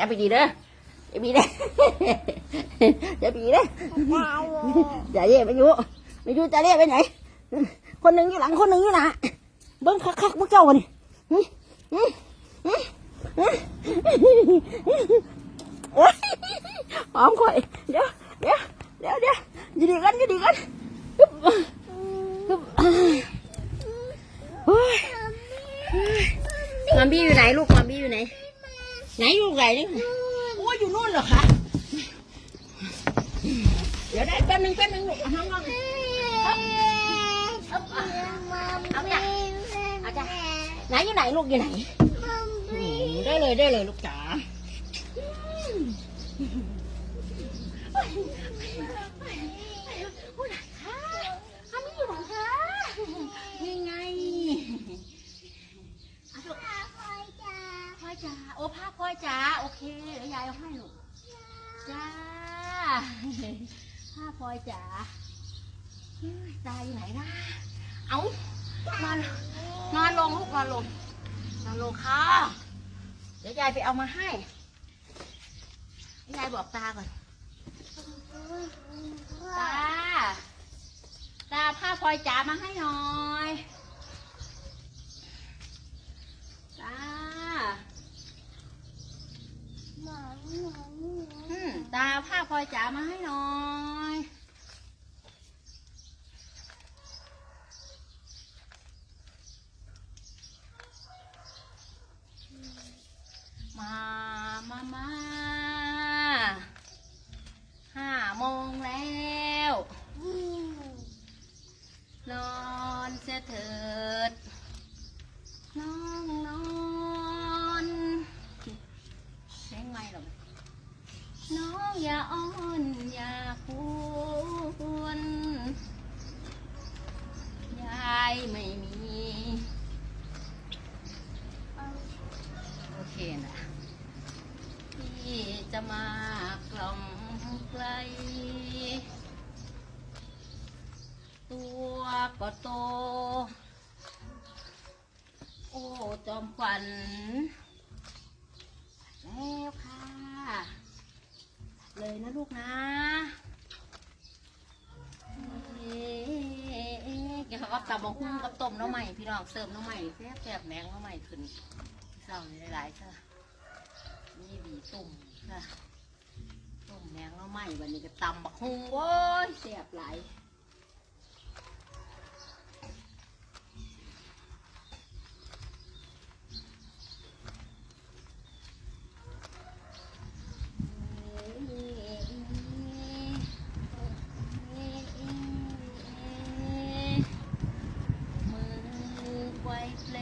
จับไปดีเด้อจับดีเด้อจับดีเด้ออย่าเย่ไปอยู่ไม่อยู่จะเรียกไปไหน คนหนึ่งอยู่หลังคนหนึ่งอยู่หน้าเบิ้งคักๆพวกเจ้าวันนี้หึหึหึหึโอ๊ยหอมข่อยเดี๋ยวเดี๋ยวเดี๋ยวเดี๋ยวอยู่ดีกันอยู่ดีกันฮึบฮึบโอ้ยมัมบี้อยู่ไหนลูกมัมบี้อยู่ไหน ไหนลูกไหนนี่โอ้ยอยู่นู่นเหรอคะเดี๋ยวได้แป๊บนึงแป๊บนึงลูกเอาน้องน้องเอาเอาเอาไปอะเอาจ้ะไหนอยู่ไหนลูกอยู่ไหน ได้เลยได้เลยลูกจ๋าทำไม่อยู่หรอคะนี่ไงเอาลูก พ่อยจ๋าโอ้ผ้าพ่อยจ๋าโอเคเดี๋ยวยายเอาให้ลูกจ้า ผ้าพ่อยจ๋าเฮ้ยตาอยู่ไหนนะเอานอนนอนลงลูกนอนลงนอนลงค่ะ เดี๋ยวยายไปเอามาให้ ยายบอกตาก่อน ตา ตาผ้าพลอยจ๋ามาให้หน่อย ตาอืมตาผ้าพลอยจ๋ามาให้หน่อยมา มา มา ห้าโมงแล้ว นอนเสียเถิด น้องนอนเพลงไม่หรอก น้องอย่าอ้อนอย่าควรยายไม่มี โอเคนะพี่ จะมากล่อมไกล ตัวก็โต โอ้จอมขวัญแล้วค่ะ เลยนะลูกนะเอ๊ะเกี่ยวกับตับบะฮุ่งกับต้มน้ำใหม่พี่น้องเสิร์ฟน้ำใหม่แซ่บแซ่บแมงน้ำใหม่ขึ้นเศร้าหลายๆค่ะนี่บีตุ่ม ต้มแมงน้ำไหมวันนี้ก็ตำบักฮุงโว้ยแซ่บหลายมือไกวเพล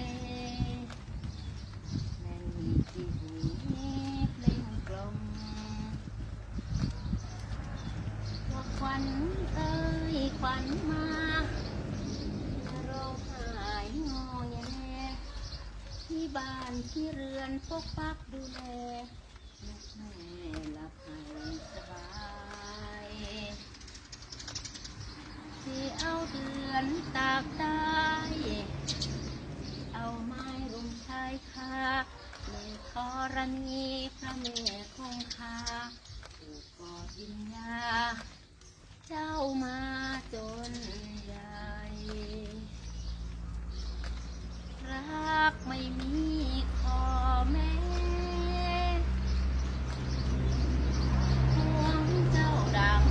งแม่นมีที่หูเพลงกลมว่าควันเอ้ยควันมาร้องไห้งอแงที่บ้านที่เรือนปกปักดูแลลูกแม่หลับให้สบาย ที่เอาเดือ นตากตายเอาไม้รุมชายคาเมื่อธรณีพระเมฆคงคาถูกกอดวิญญา เจ้ามาจนใหญ่รักไม่มีขอแม้ ห่วงเจ้าดัง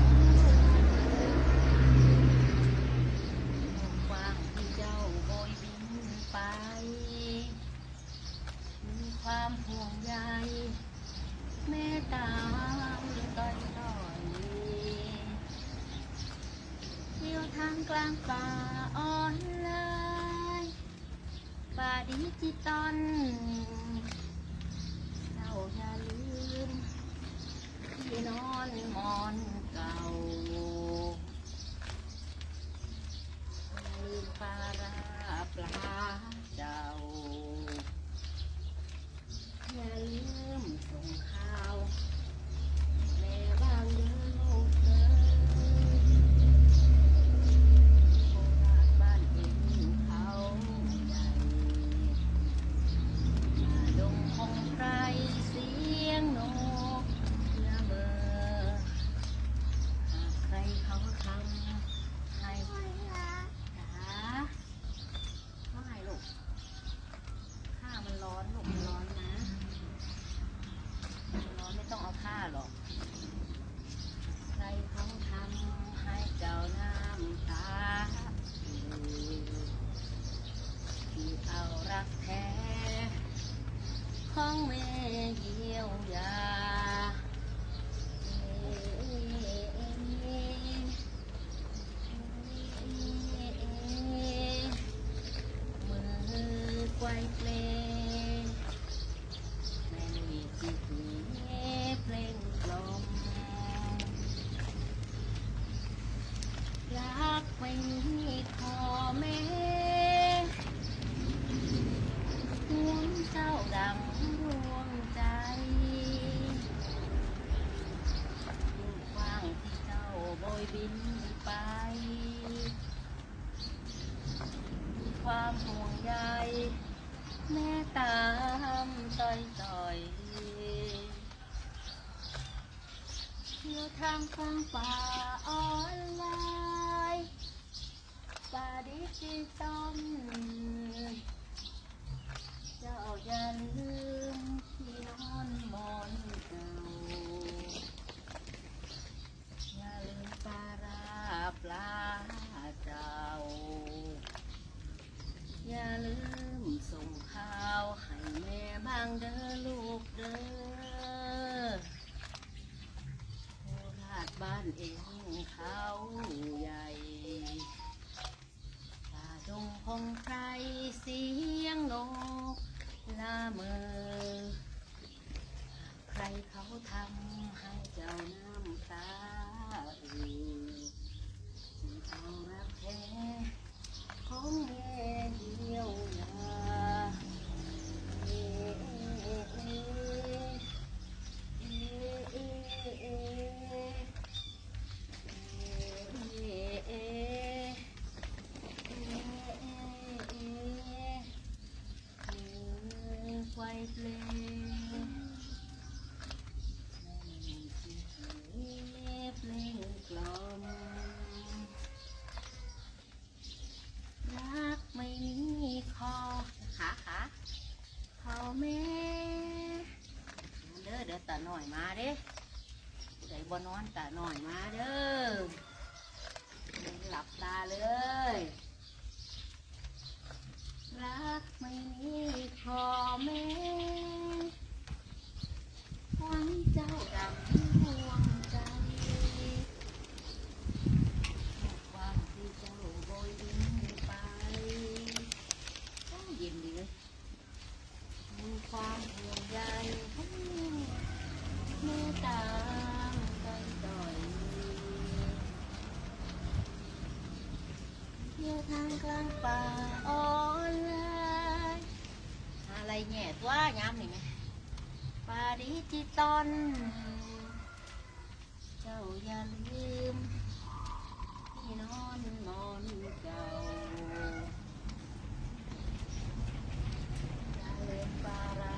กว้างที่เจ้าโบยบินไป มีความห่วงใยเมตตาต่อยต่อยเที่ยวทางกลางป่าออนไลน์ป่า ดิจิตอลเจ้าอย่าลืมที่นอนหมอนเก่า ต่อยต่ยเที่ยวทางของป่าออนไลน์ป่าดิจิตอลเจ้าอย่าลืมที่นอนมอนเก่าอย่าลืมปลาราปลา อยมาเด้ใส่บ่นอนกะหน่อยมาเด้อหลับตาเลย รักไม่มีขอแม่ ว่าย้ำหนี่ไหมปาริจิตอน เจ้าอย่าลืมที่นอนนอนเก่าอย่าลืมปารา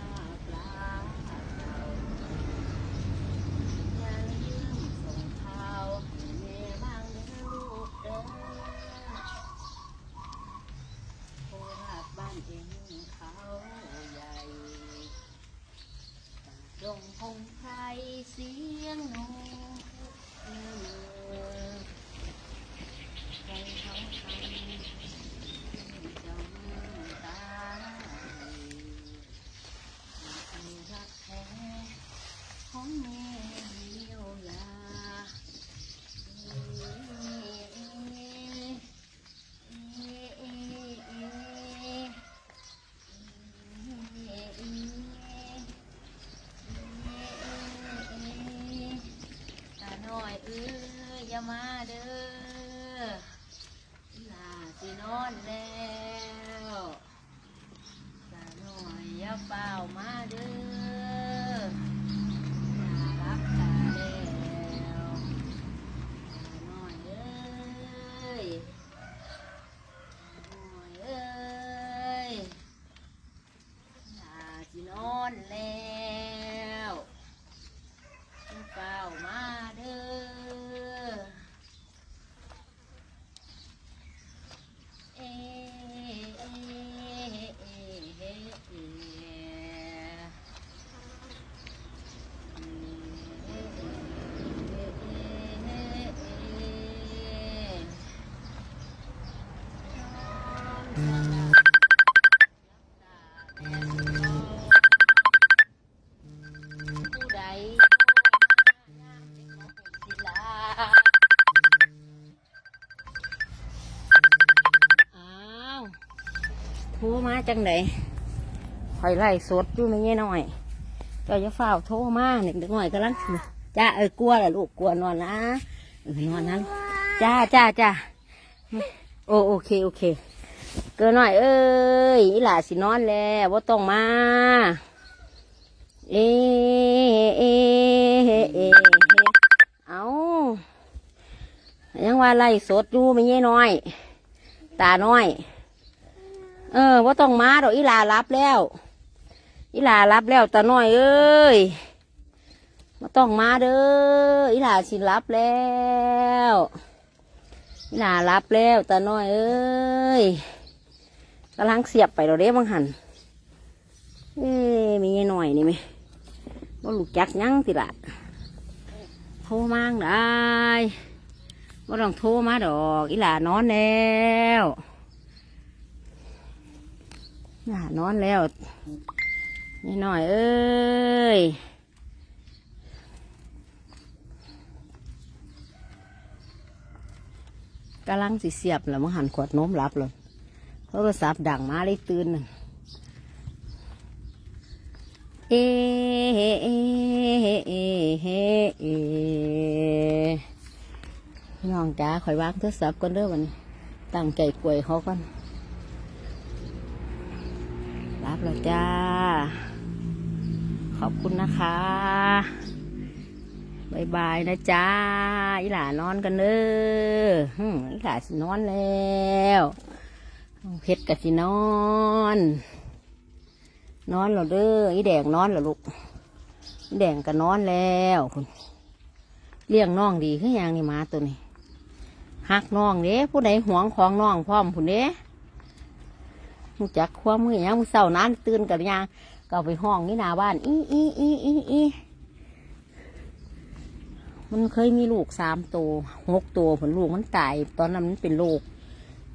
ทรมาจังไดคอยไล่สดอยู่ไม่เงี้ยหน่อยเจ้าจะเฝ้าโทรมาเด็กๆหน่อยกำลังจ้าเออกลัวแหละลูกกลัวนอนนะเออนอนนะจ้าจ้าจ้าโอโอเคโอเค เกินหน่อย เอ้ยอีหล่าสินอนแล้วว่าต้องมา เอเอเอเอเอายังว่าไล่สดอยู่ไม่เงี้ยน้อย ตาน้อย เออว่าต้องมาดอกอีหลารับแล้ว อีหลารับแล้วตาน้อยเอ้ยมาต้องมาเด้ออีหลาสิรับแล้วอีหลารับแล้วตาน้อยเอ้ยกำลังเสียบไปเราเด้บังหันเอ้ยมีหน่อยนี่ไหมว่าลูกจักยังติละโทรมางได้ว่าต้องโทรมาดอกอีหลานอนแล้ว หลานอนแล้วนี่หน่อยเอ้ยกำลังสิเสียบแล้วมังหันขวดน้มรับเลยโทรศัพท์ดังมาเลยตื่นเอเฮเอเฮเอเฮเอน้องจ้าคอยวางโทรศัพท์ก่อนเด้อวันนี้ตั้งใจกลวยเขาก่อนรับ แล้วจ้า ขอบคุณนะคะบายบายนะจ้า อีหลานอนกันเด้ออีหลาสินอนแล้วเพชรกับสินอน นอนแล้วเด้อ อีแดงนอนแล้วลูก อีแดงก็นอนแล้วคุณเลี้ยงน้องดีขึ้นยังนี่มาตัวนี้หักน้องเด้ผู้ใดหวงของน้องพร้อมผู้เด้ มูจักความมือยังมือเศร้านั้นตื่นกับยังก็ไปห้องนี่นาบ้าน อีอีอีอีอีมันเคยมีลูกสามตัวหกตัวผลลูกมันตาย ตอนนั้นมันเป็นโรค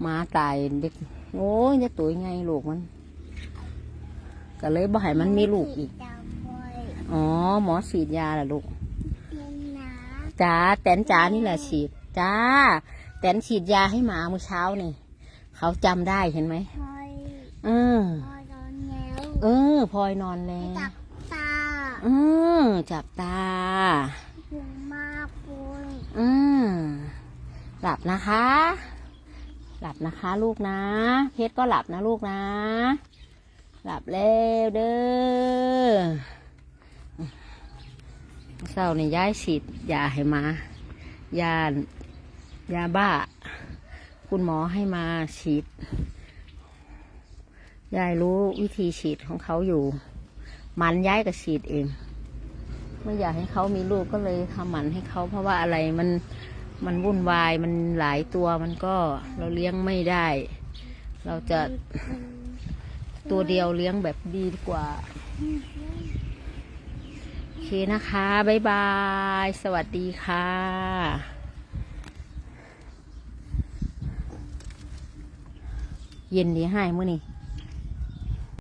มาตายเด็กโอ้ยจะตัวไงลูกมัน ก็เลยบ่ให้มันมีลูกอีก อ๋อ หมอฉีดยาแหละลูกจ้าแตนจ้านี่แหละฉีดจ้า แตนฉีดยาให้หมาเมื่อเช้านี่เขาจำได้เห็นไหม เออพลอยโดนแล้วเออพลอยนอนแล้วจับตาเออจับตาถึงมากปุยอืมหลับนะคะ หลับนะคะลูกนะ เพชรก็หลับนะลูกนะ หลับแล้วเด้อเศร้านี่ย้ายฉีดยาให้มายายาบ้า คุณหมอให้มาฉีด ยายรู้วิธีฉีดของเขาอยู่ มันย้ายก็ฉีดเองไม่อยากให้เขามีลูกก็เลยทำหมันให้เขาเพราะว่าอะไรมันมันวุ่นวายมันหลายตัวมันก็เราเลี้ยงไม่ได้ เราจะตัวเดียวเลี้ยงแบบดีกว่าโอเคนะคะบ๊ายบาย สวัสดีค่ะเย็นดีให้มื่อนี่